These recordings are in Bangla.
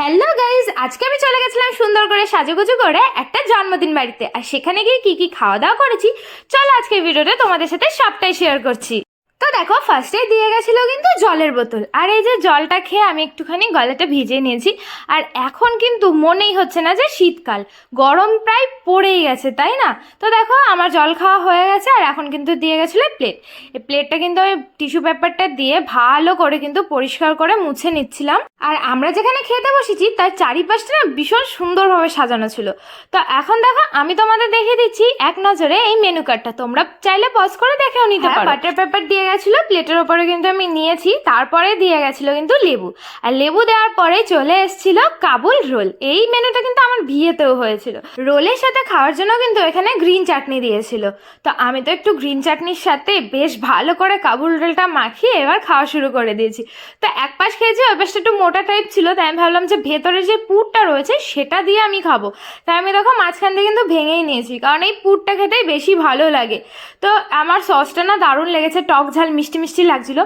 হ্যালো গাইজ আজকে আমি চলে গেছিলাম সুন্দর করে সাজুগুজু করে একটা জন্মদিন বাড়িতে। আর সেখানে গিয়ে কি কি খাওয়া দাওয়া করেছি, চলো আজকে ভিডিওটা তোমাদের সাথে সবটাই শেয়ার করছি। তো দেখো ফার্স্টে দিয়ে গেছিল কিন্তু জলের বোতল। আর এই যে জলটা খেয়ে আমি একটুখানি গলাটা ভিজে নিয়েছি। আর এখন কিন্তু মনেই হচ্ছে না যে শীতকাল। গরম প্রায় পড়েই গেছে তাই না? তো দেখো আমার জল খাওয়া হয়ে গেছে আর এখন কিন্তু দিয়ে গেছিল প্লেট এই প্লেটটা কিন্তু আমি টিস্যু পেপারটা দিয়ে ভালো করে কিন্তু পরিষ্কার করে মুছে নিচ্ছিলাম। আর আমরা যেখানে খেতে বসেছি তার চারিপাশটা না ভীষণ সুন্দরভাবে সাজানো ছিল। তো এখন দেখো আমি তোমাদের দেখিয়ে দিচ্ছি এক নজরে এই মেনু কার্ডটা তোমরা চাইলে পজ করে দেখেও নিতে পারো। বাটার পেপার দিয়ে গেছিল প্লেটের ওপরে কিন্তু আমি নিয়েছি, তারপরে দিয়ে গেছিল কিন্তু লেবু। আর লেবু দেওয়ার পরে চলে এসেছিল কাবুল রোল। এই মেনুটা কিন্তু আমার বিয়েতেও হয়েছিল। রোলের সাথে খাওয়ার জন্য কিন্তু এখানে গ্রিন চাটনি দিয়েছিল। তো আমি তো একটু গ্রিন চাটনির সাথে বেশ ভালো করে কাবুল রোলটা মাখিয়ে এবার খাওয়া শুরু করে দিয়েছি। তো এক পাশ খেয়েছি, ওই পাশটা একটু মোটা টাইপ ছিল, তাই আমি ভাবলাম যে ভেতরে যে পুরটা রয়েছে সেটা দিয়ে আমি খাব। তাই আমি দেখো মাঝখান দিয়ে কিন্তু ভেঙেই নিয়েছি, কারণ এই পুরটা খেতেই বেশি ভালো লাগে। তো আমার সসটা না দারুণ লেগেছে, টক ঝাল মিষ্টি মিষ্টি লাগছিল।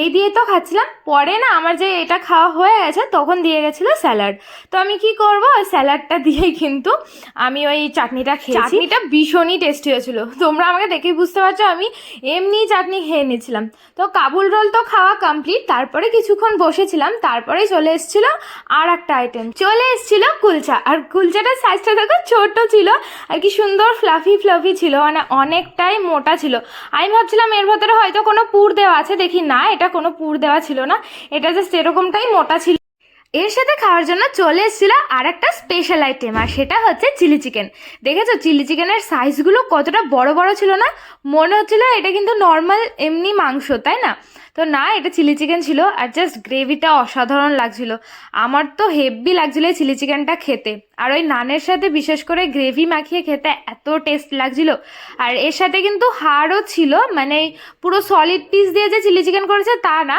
এই দিয়ে তো খাচ্ছিলাম। পরে না আমার যে এটা খাওয়া হয়ে গেছে, তখন দিয়ে গেছিল স্যালাড। তো আমি কি করব? স্যালাডটা দিয়েই কিন্তু আমি ওই চাটনিটা খেয়েছি। চাটনিটা ভীষণই টেস্টি হয়েছিল। তোমরা আমাকে দেখেই বুঝতে পারছ, আমি এমনি চাটনি খেয়ে নিয়েছিলাম। তো কাবুল রোল তো খাওয়া কমপ্লিট তারপরে কিছুক্ষণ বসেছিলাম, তারপরেই চলে এসেছিল আর একটা আইটেম চলে এসেছিল কুলচা। আর কুলচাটার সাইজটা দেখো ছোট ছিল আর কি সুন্দর ফ্লাফি ফ্লাফি ছিল মানে অনেকটাই মোটা ছিল। আমি ভাবছিলাম এর ভেতরে হয়তো কোনো পুর দেওয়া আছে? দেখি না, এটা কোনো পুর দেওয়া ছিল না। এটা জাস্ট এরকমটাই মোটা ছিল। এর সাথে খাওয়ার জন্য চলে এসেছিল আর একটা স্পেশাল আইটেম আর সেটা হচ্ছে চিলি চিকেন দেখেছ চিলি চিকেনের সাইজগুলো কতটা বড় বড় ছিল না? মনে হচ্ছিল এটা কিন্তু নর্মাল এমনি মাংস, তাই না? তো না, এটা চিলি চিকেন ছিল, আর জাস্ট গ্রেভিটা অসাধারণ লাগছিল। আমার তো হেভি লাগছিল এই চিলি চিকেনটা খেতে। আর ওই নানের সাথে বিশেষ করে গ্রেভি মাখিয়ে খেতে এত টেস্ট লাগছিল। আর এর সাথে কিন্তু হাড়ও ছিল মানে পুরো সলিড পিস দিয়ে যে চিলি চিকেন করেছে তা না।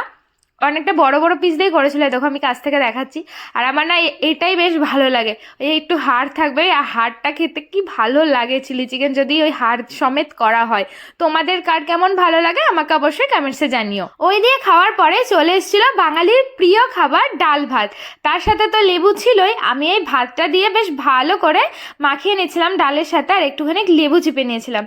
অনেকটা বড় বড় পিস দিয়ে করেছিল। এই দেখো আমি কাছ থেকে দেখাচ্ছি। আর আমার না এটাই বেশ ভালো লাগে। ওই একটু হাড় থাকবে আর হাড়টা খেতে কি ভালো লাগে চিলি চিকেন যদি ওই হাড় সমেত করা হয়। তোমাদের কার কেমন ভালো লাগে আমাকে অবশ্যই কমেন্টসে জানিও। ওই দিয়ে খাওয়ার পরে চলে এসেছিল বাঙালির প্রিয় খাবার ডাল ভাত। তার সাথে তো লেবু ছিলই। আমি এই ভাতটা দিয়ে বেশ ভালো করে মাখিয়ে নিয়েছিলাম ডালের সাথে আর একটুখানি লেবু চিপে নিয়েছিলাম।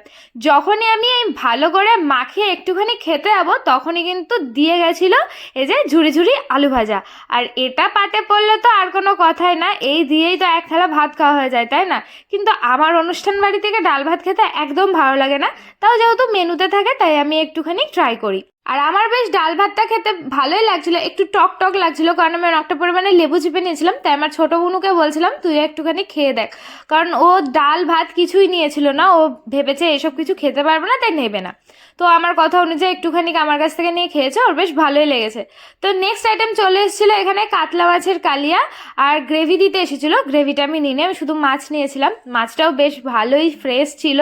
যখনই আমি এই ভালো করে মাখিয়ে একটুখানি খেতে যাব, তখনই কিন্তু দিয়ে গেছিল এই যে ঝুড়ি ঝুড়ি আলু ভাজা। আর এটা পাটে পড়লে তো আর কোনো কথাই না, এই দিয়েই তো এক থালা ভাত খাওয়া হয়ে যায়, তাই না? কিন্তু আমার অনুষ্ঠান বাড়ি থেকে ডাল ভাত খেতে একদম ভালো লাগে না। তাও যেহেতু মেনুতে থাকে, তাই আমি একটুখানি ট্রাই করি। আর আমার বেশ ডাল ভাতটা খেতে ভালোই লাগছিল, একটু টক টক লাগছিল, কারণ আমি অনেকটা পরিমাণে লেবু চিপে নিয়েছিলাম, তাই আমার ছোটো বোনুকে বলছিলাম, তুই একটুখানি খেয়ে দেখ। কারণ ও ডাল ভাত কিছুই নিয়েছিল না, ও ভেবেছে এসব কিছু খেতে পারবে না, তাই নেবে না। তো আমার কথা অনুযায়ী একটুখানি আমার কাছ থেকে নিয়ে খেয়েছে, ওর বেশ ভালোই লেগেছে। তো নেক্সট আইটেম চলে এসেছিল এখানে কাতলা মাছের কালিয়া, আর গ্রেভি দিতে এসেছিল গ্রেভিটা আমি নিয়ে আমি শুধু মাছ নিয়েছিলাম। মাছটাও বেশ ভালোই ফ্রেশ ছিল,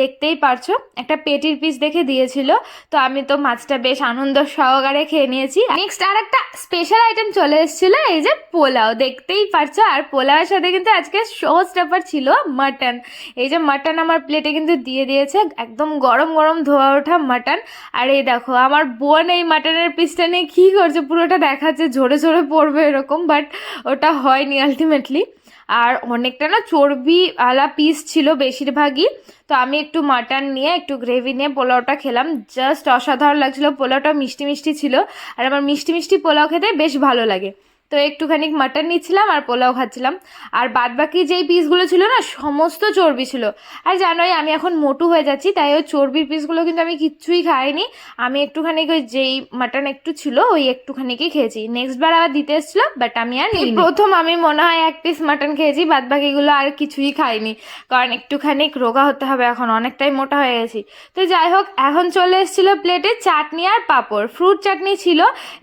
দেখতেই পারছ, একটা পেটির পিস দেখে দিয়েছিল, তো আমি তো মাছটা বেশ আনন্দ সহকারে খেয়ে নিয়েছি। নেক্সট আর একটা স্পেশাল আইটেম চলে এসেছিল, এই যে পোলাও। দেখতেই পারছ, আর পোলাওয়ের সাথে কিন্তু আজকে শো স্টাফার ছিল মাটন এই যে মাটন আমার প্লেটে কিন্তু দিয়ে দিয়েছে, একদম গরম গরম ধোয়া ওঠা মাটন আর এই দেখো, আমার বোন এই মাটনের পিসটা নিয়ে কী করছে, পুরোটা দেখাচ্ছে, ঝরে ঝরে পড়বে এরকম বাট ওটা হয়নি আলটিমেটলি আর অনেকটা না চর্বি আলা পিস ছিল বেশিরভাগই। তো আমি একটু মাটন নিয়ে, একটু গ্রেভি নিয়ে পোলাওটা খেলাম। জাস্ট অসাধারণ লাগছিল, পোলাওটা মিষ্টি মিষ্টি ছিল। আর আমার মিষ্টি মিষ্টি পোলাও খেতে বেশ ভালো লাগে। তো একটুখানি মাটন নিচ্ছিলাম আর পোলাও খাচ্ছিলাম। আর বাদ বাকি যেই পিসগুলো ছিল না, সমস্ত চর্বি ছিল। আর জানোই, আমি এখন মোটু হয়ে যাচ্ছি, তাই ওই চর্বির পিসগুলো কিন্তু আমি কিচ্ছুই খাইনি। আমি একটুখানি ওই যেই মাটন একটু ছিল, ওই একটুখানিকে খেয়েছি। নেক্সট বার আবার দিতে এসেছিল বাট আমি আর নিই প্রথম আমি মনে হয় এক পিস মাটন খেয়েছি বাদ বাকিগুলো আর কিছুই খাইনি। কারণ একটুখানি রোগা হতে হবে এখন, অনেকটাই মোটা হয়ে গেছি। তো যাই হোক, এখন চলে এসেছিল প্লেটে চাটনি আর পাঁপড়। ফ্রুট চাটনি ছিল।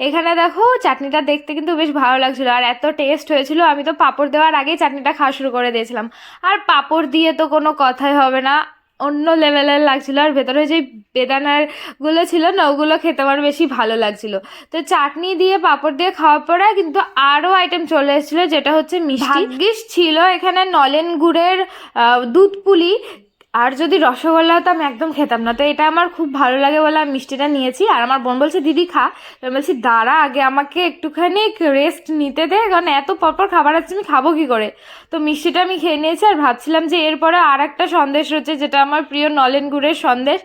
এখানে দেখো, চাটনিটা দেখতে কিন্তু বেশ ভালো লাগছিল। আর এত টেস্ট হয়েছিল আমি তো পাঁপড় দেওয়ার আগেই চাটনিটা খাওয়া শুরু করে দিয়েছিলাম। আর পাঁপড় দিয়ে তো কোনো কথাই হবে না। অন্য লেভেলের লাগছিল আর ভেতরে যে বেদানারগুলো ছিল না ওগুলো খেতে আমার বেশি ভালো লাগছিল। তো চাটনি দিয়ে পাঁপড় দিয়ে খাওয়ার পরে কিন্তু আরও আইটেম চলে এসেছিল যেটা হচ্ছে মিষ্টি। ছিল এখানে নলেন গুড়ের দুধ পুলি। আর যদি রসগোল্লা হতো আমি একদম খেতাম না, তো এটা আমার খুব ভালো লাগে বলে আমি মিষ্টিটা নিয়েছি। আর আমার বোন বলছে, দিদি, খা। তো আমি বলছি, দাঁড়া, আগে আমাকে একটুখানি রেস্ট নিতে দে, কারণ এত পরপর খাবার আছে, আমি খাব কী করে? তো মিষ্টিটা আমি খেয়ে নিয়েছি আর ভাবছিলাম যে এরপরে আর একটা সন্দেশ রয়েছে, যেটা আমার প্রিয় নলেন গুড়ের সন্দেশ।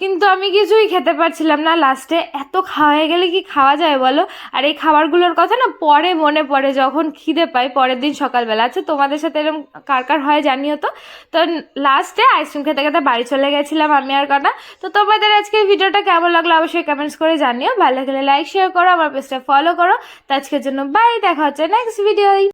কিন্তু আমি কিছুই খেতে পারছিলাম না লাস্টে। এত খাওয়া হয়ে গেলে কি খাওয়া যায় বলো? আর এই খাবারগুলোর কথা না পরে মনে পড়ে যখন খিদে পাই পরের দিন সকালবেলা। আচ্ছা তোমাদের সাথে এরকম কার কার হয় জানিও তো? তো লাস্টে আইসক্রিম খেতে খেতে বাড়ি চলে গেছিলাম আমি আর কটা তো তোমাদের আজকে ভিডিওটা কেমন লাগল অবশ্যই কমেন্টস করে জানিও। ভালো লাগলে লাইক শেয়ার করো, আমার পেজটা ফলো করো। তো আজকের জন্য বাই দেখা হচ্ছে নেক্সট ভিডিও